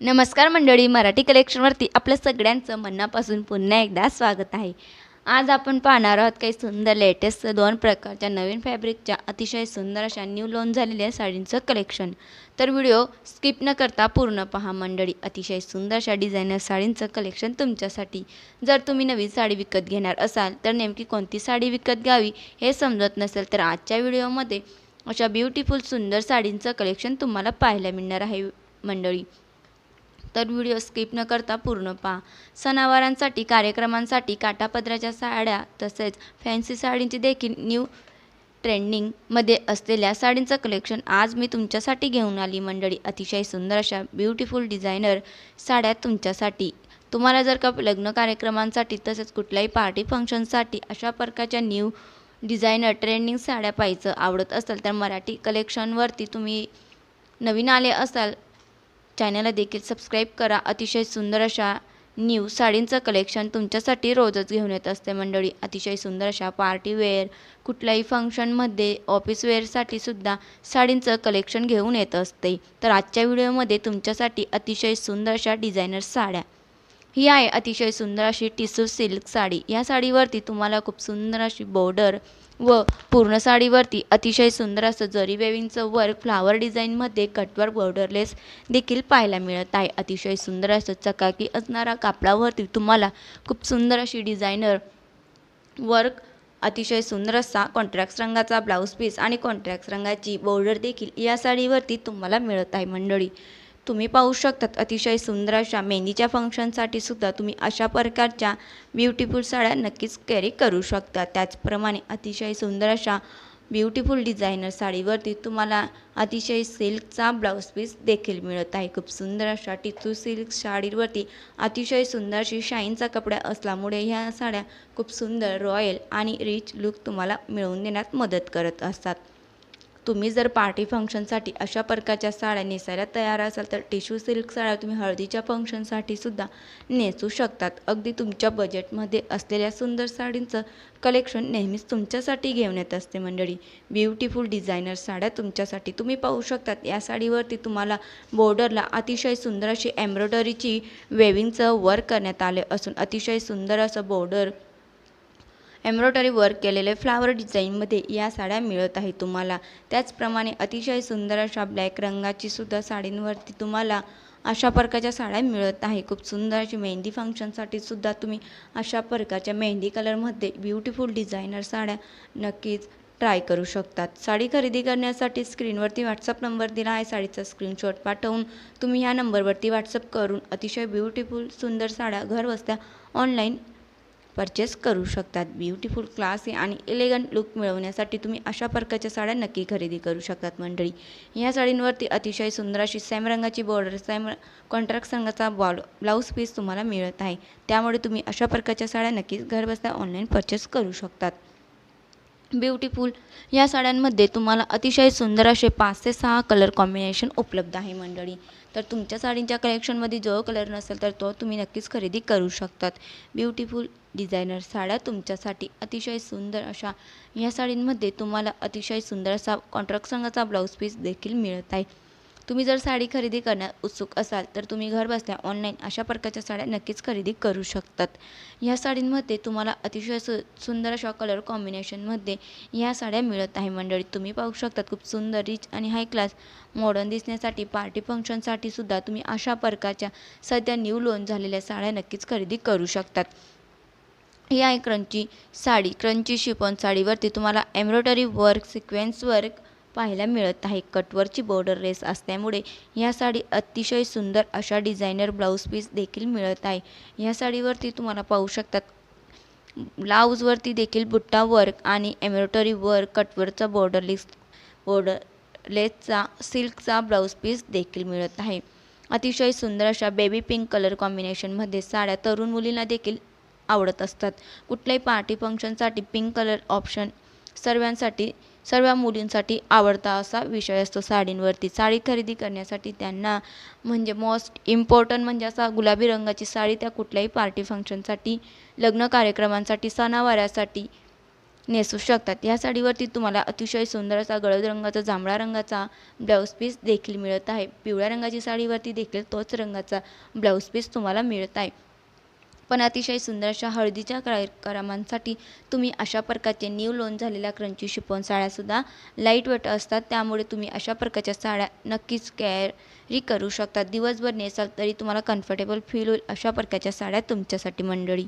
नमस्कार मंडळी मराठी कलेक्शनवरती आपल्या सगळ्यांचं मनापासून पुन्हा एकदा स्वागत आहे. आज आपण पाहणार आहोत काही सुंदर लेटेस्ट दोन प्रकारच्या नवीन फॅब्रिकच्या अतिशय सुंदर अशा न्यू लॉन्च झालेल्या साडींचं कलेक्शन तर व्हिडिओ स्किप न करता पूर्ण पहा मंडळी अतिशय सुंदर अशा डिझायनर साडींचं कलेक्शन तुमच्यासाठी. जर तुम्ही नवीन साडी विकत घेणार असाल तर नेमकी कोणती साडी विकत घ्यावी हे समजत नसेल तर आजच्या व्हिडिओमध्ये अशा ब्युटिफुल सुंदर साडींचं कलेक्शन तुम्हाला पाहायला मिळणार आहे मंडळी. तर व्हिडिओ स्किप न करता पूर्ण पहा. सणावारांसाठी कार्यक्रमांसाठी काटापदराच्या साड्या तसेच फॅन्सी साडींची देखील न्यू ट्रेंडिंगमध्ये असलेल्या साडींचं कलेक्शन आज मी तुमच्यासाठी घेऊन आली. मंडळी अतिशय सुंदर अशा ब्युटिफुल डिझायनर साड्या तुमच्यासाठी. तुम्हाला जर का लग्न कार्यक्रमांसाठी तसेच कुठल्याही पार्टी फंक्शनसाठी अशा प्रकारच्या न्यू डिझायनर ट्रेंडिंग साड्या पाहायचं आवडत असेल तर मराठी कलेक्शनवरती तुम्ही नवीन आले असाल चॅनलला देखील सबस्क्राईब करा. अतिशय सुंदर अशा न्यू साडींचं कलेक्शन तुमच्यासाठी रोजच घेऊन येत असते मंडळी. अतिशय सुंदर अशा पार्टी वेअर कुठल्याही फंक्शनमध्ये ऑफिस वेअरसाठी सुद्धा साडींचं कलेक्शन घेऊन येत असते. तर आजच्या व्हिडिओमध्ये तुमच्यासाठी अतिशय सुंदर अशा डिझायनर साड्या ही आहे अतिशय सुंदर अशी टिसू सिल्क साडी. या साडीवरती तुम्हाला खूप सुंदर अशी बॉर्डर व पूर्ण साडीवरती अतिशय सुंदर असं जरी वेविंगचं वर्क फ्लावर डिझाईनमध्ये कटवर बॉर्डरलेस देखील पाहायला मिळत आहे. अतिशय सुंदर असं चकाकी असणारा कापडावरती तुम्हाला खूप सुंदर अशी डिझायनर वर्क अतिशय सुंदर असा कॉन्ट्रॅक्ट रंगाचा ब्लाऊज पीस आणि कॉन्ट्रॅक्ट रंगाची बॉर्डर देखील या साडीवरती तुम्हाला मिळत आहे मंडळी. तुम्ही पाहू शकतात. अतिशय सुंदर अशा मेहंदीच्या फंक्शनसाठी सुद्धा तुम्ही अशा प्रकारच्या ब्युटिफुल साड्या नक्कीच कॅरी करू शकता. त्याचप्रमाणे अतिशय सुंदर अशा ब्युटिफुल डिझायनर साडीवरती तुम्हाला अतिशय सिल्कचा ब्लाऊज पीस देखील मिळत आहे. खूप सुंदर अशा टिचू सिल्क साडीवरती अतिशय सुंदर अशी शाईनचा कपडा असल्यामुळे ह्या साड्या खूप सुंदर रॉयल आणि रिच लुक तुम्हाला मिळवून देण्यात मदत करत असतात. तुम्ही जर पार्टी फंक्शनसाठी अशा प्रकारच्या साड्या नेसायला तयार असाल तर टिश्यू सिल्क साड्या तुम्ही हळदीच्या फंक्शनसाठी सुद्धा नेसू शकतात. अगदी तुमच्या बजेटमध्ये असलेल्या सुंदर साडींचं कलेक्शन नेहमीच तुमच्यासाठी घेऊन येत असते मंडळी. ब्युटिफुल डिझायनर साड्या तुमच्यासाठी तुम्ही पाहू शकतात. या साडीवरती तुम्हाला बॉर्डरला अतिशय सुंदर अशी एम्ब्रॉयडरीची वेविंगचं वर्क करण्यात आले असून अतिशय सुंदर असं बॉर्डर एम्ब्रॉयडरी वर्क केलेले फ्लावर डिझाईनमध्ये या साड्या मिळत आहे तुम्हाला. त्याचप्रमाणे अतिशय सुंदर अशा ब्लॅक रंगाची सुद्धा साडींवरती तुम्हाला अशा प्रकारच्या साड्या मिळत आहे. खूप सुंदर अशी मेहंदी फंक्शनसाठी सुद्धा तुम्ही अशा प्रकारच्या मेहंदी कलरमध्ये ब्युटिफुल डिझायनर साड्या नक्कीच ट्राय करू शकतात. साडी खरेदी करण्यासाठी स्क्रीनवरती व्हॉट्सअप नंबर दिला आहे. साडीचा स्क्रीनशॉट पाठवून तुम्ही ह्या नंबरवरती व्हॉट्सअप करून अतिशय ब्युटिफुल सुंदर साड्या घरबसल्या ऑनलाईन परचेस करू शकतात. ब्युटिफुल क्लासी आणि एलिगंट लुक मिळवण्यासाठी तुम्ही अशा प्रकारच्या साड्या नक्की खरेदी करू शकतात मंडळी. या साडींवरती अतिशय सुंदर अशी सॅम रंगाची बॉर्डर सॅम कॉन्ट्रॅक्ट रंगाचा बॉल ब्लाऊज पीस तुम्हाला मिळत आहे. त्यामुळे तुम्ही अशा प्रकारच्या साड्या नक्कीच घरबसल्या ऑनलाईन परचेस करू शकतात. ब्युटिफुल या साड्यांमध्ये तुम्हाला अतिशय सुंदर असे पाच ते सहा कलर कॉम्बिनेशन उपलब्ध आहे मंडळी. तर तुमच्या साडींच्या कलेक्शनमध्ये जो कलर नसेल तर तो तुम्ही नक्कीच खरेदी करू शकतात. ब्युटिफुल डिझायनर साड्या तुमच्यासाठी अतिशय सुंदर अशा या साडींमध्ये तुम्हाला अतिशय सुंदर असा कॉन्ट्रॅक्ट संघाचा ब्लाऊज पीस देखील मिळत आहे. तुम्ही जर साडी खरेदी करण्यात उत्सुक असाल तर तुम्ही घर बसल्या ऑनलाईन अशा प्रकारच्या साड्या नक्कीच खरेदी करू शकतात. ह्या साडींमध्ये तुम्हाला अतिशय सु सुंदर अशा कलर कॉम्बिनेशनमध्ये ह्या साड्या मिळत आहे मंडळी. तुम्ही पाहू शकतात खूप सुंदर रिच आणि हाय क्लास मॉडर्न दिसण्यासाठी पार्टी फंक्शनसाठी सुद्धा तुम्ही अशा प्रकारच्या सध्या न्यू लॉन्च झालेल्या साड्या नक्कीच खरेदी करू शकतात. ही आहे क्रंची साडी क्रंची शिफॉन साडीवरती तुम्हाला एम्ब्रॉयडरी वर्क सिक्वेन्स वर्क पाहायला मिळत आहे. कटवरची बॉर्डर रेस असल्यामुळे ह्या साडी अतिशय सुंदर अशा डिझायनर ब्लाऊज पीस देखील मिळत आहे. ह्या साडीवरती तुम्हाला पाहू शकतात ब्लाऊजवरती देखील बुट्टा वर्क आणि एम्ब्रॉयडरी वर्क कटवरचा बॉर्डरलेस बॉर्डरलेसचा सिल्कचा ब्लाऊज पीस देखील मिळत आहे. अतिशय सुंदर अशा बेबी पिंक कलर कॉम्बिनेशनमध्ये साड्या तरुण मुलींना देखील आवडत असतात. कुठल्याही पार्टी फंक्शनसाठी पिंक कलर ऑप्शन सर्वांसाठी सर्व मुलींसाठी आवडता असा विषय असतो साडींवरती. साडी खरेदी करण्यासाठी त्यांना म्हणजे मोस्ट इम्पॉर्टंट म्हणजे असा गुलाबी रंगाची साडी त्या कुठल्याही पार्टी फंक्शनसाठी लग्न कार्यक्रमांसाठी सणावारासाठी नेसू शकतात. या साडीवरती तुम्हाला अतिशय सुंदर असा गळद रंगाचा जांभळा रंगाचा ब्लाऊज पीस देखील मिळत आहे. पिवळ्या रंगाची साडीवरती देखील तोच रंगाचा ब्लाऊज पीस तुम्हाला मिळत आहे. पण अतिशय सुंदर अशा हळदीच्या कार्यक्रमांसाठी तुम्ही अशा प्रकारचे न्यू लोन झालेल्या क्रंची शिफॉन साड्यासुद्धा लाइट वेट असतात. त्यामुळे तुम्ही अशा प्रकारच्या साड्या नक्कीच कॅरी करू शकता. दिवसभर नेसाल तरी तुम्हाला कम्फर्टेबल फील होईल अशा प्रकारच्या साड्या तुमच्यासाठी मंडळी.